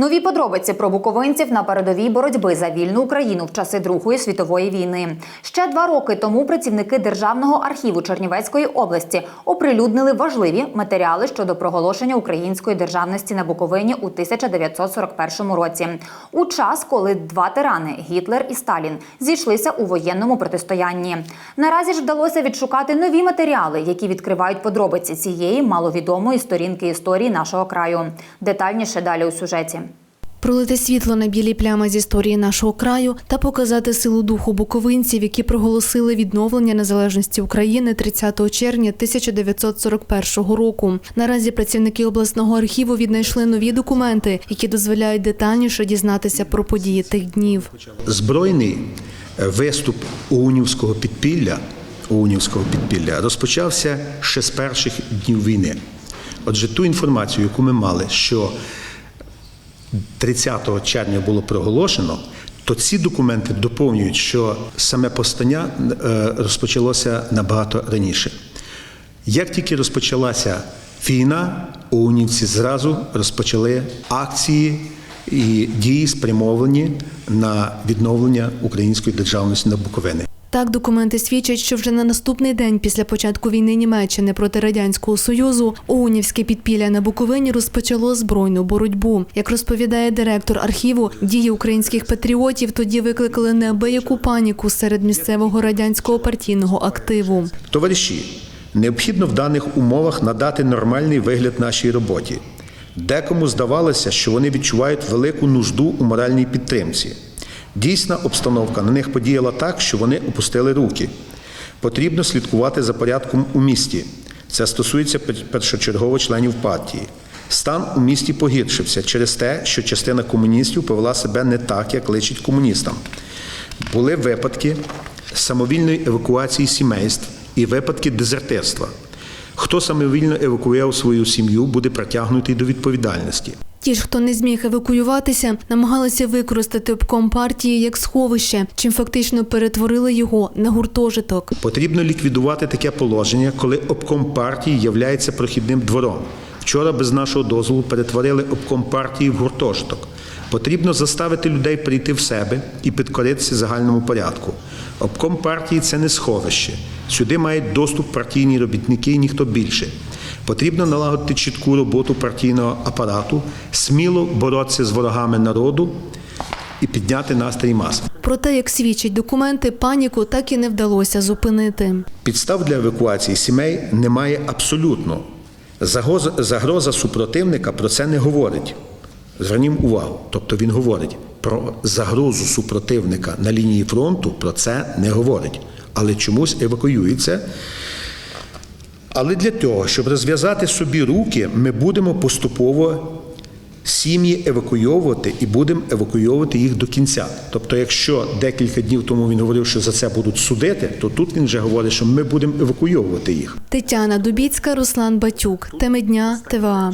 Нові подробиці про буковинців на передовій боротьби за вільну Україну в часи Другої світової війни. Ще два роки тому працівники Державного архіву Чернівецької області оприлюднили важливі матеріали щодо проголошення української державності на Буковині у 1941 році. У час, коли два тирани Гітлер і Сталін зійшлися у воєнному протистоянні. Наразі ж вдалося відшукати нові матеріали, які відкривають подробиці цієї маловідомої сторінки історії нашого краю. Детальніше далі у сюжеті. Пролити світло на білі плями з історії нашого краю та показати силу духу буковинців, які проголосили відновлення незалежності України 30 червня 1941 року. Наразі працівники обласного архіву віднайшли нові документи, які дозволяють детальніше дізнатися про події тих днів. Збройний е, виступ Унівського підпілля, Унівського підпілля розпочався ще з перших днів війни. Отже, ту інформацію, яку ми мали, що 30 червня було проголошено, то ці документи доповнюють, що саме повстання е, розпочалося набагато раніше. Як тільки розпочалася війна, унівці зразу розпочали акції і дії спрямовані на відновлення української державності на Буковини. Так, документи свідчать, що вже на наступний день після початку війни Німеччини проти радянського союзу Оунівське підпілля на Буковині розпочало збройну боротьбу. Як розповідає директор архіву, дії українських патріотів тоді викликали неабияку паніку серед місцевого радянського партійного активу. Товариші, необхідно в даних умовах надати нормальний вигляд нашій роботі. Декому здавалося, що вони відчувають велику нужду у моральній підтримці. Дійсна обстановка на них подіяла так, що вони опустили руки. Потрібно слідкувати за порядком у місті. Це стосується першочергово членів партії. Стан у місті погіршився через те, що частина комуністів повела себе не так, як личить комуністам. Були випадки самовільної евакуації сімейств і випадки дезертирства. Хто самовільно евакуював свою сім'ю, буде притягнутий до відповідальності. Ті ж, хто не зміг евакуюватися, намагалися використати обком партії як сховище, чим фактично перетворили його на гуртожиток. Потрібно ліквідувати таке положення, коли обком партії являється прохідним двором. Вчора без нашого дозволу перетворили обком партії в гуртожиток. Потрібно заставити людей прийти в себе і підкоритися загальному порядку. Обком партії це не сховище. Сюди мають доступ партійні робітники і ніхто більше. Потрібно налагодити чітку роботу партійного апарату, сміло боротися з ворогами народу і підняти настрій мас. Проте, як свідчать документи, паніку так і не вдалося зупинити. Підстав для евакуації сімей немає абсолютно. Загроза, загроза супротивника про це не говорить. Звернімо увагу. Тобто він говорить про загрозу супротивника на лінії фронту, про це не говорить. Але чомусь евакуюється. Але для того, щоб розв'язати собі руки, ми будемо поступово сім'ї евакуйовувати і будемо евакуйовувати їх до кінця. Тобто, якщо декілька днів тому він говорив, що за це будуть судити, то тут він вже говорить, що ми будемо евакуйовувати їх. Тетяна Дубіцька, Руслан Батюк. Теми дня ТВА.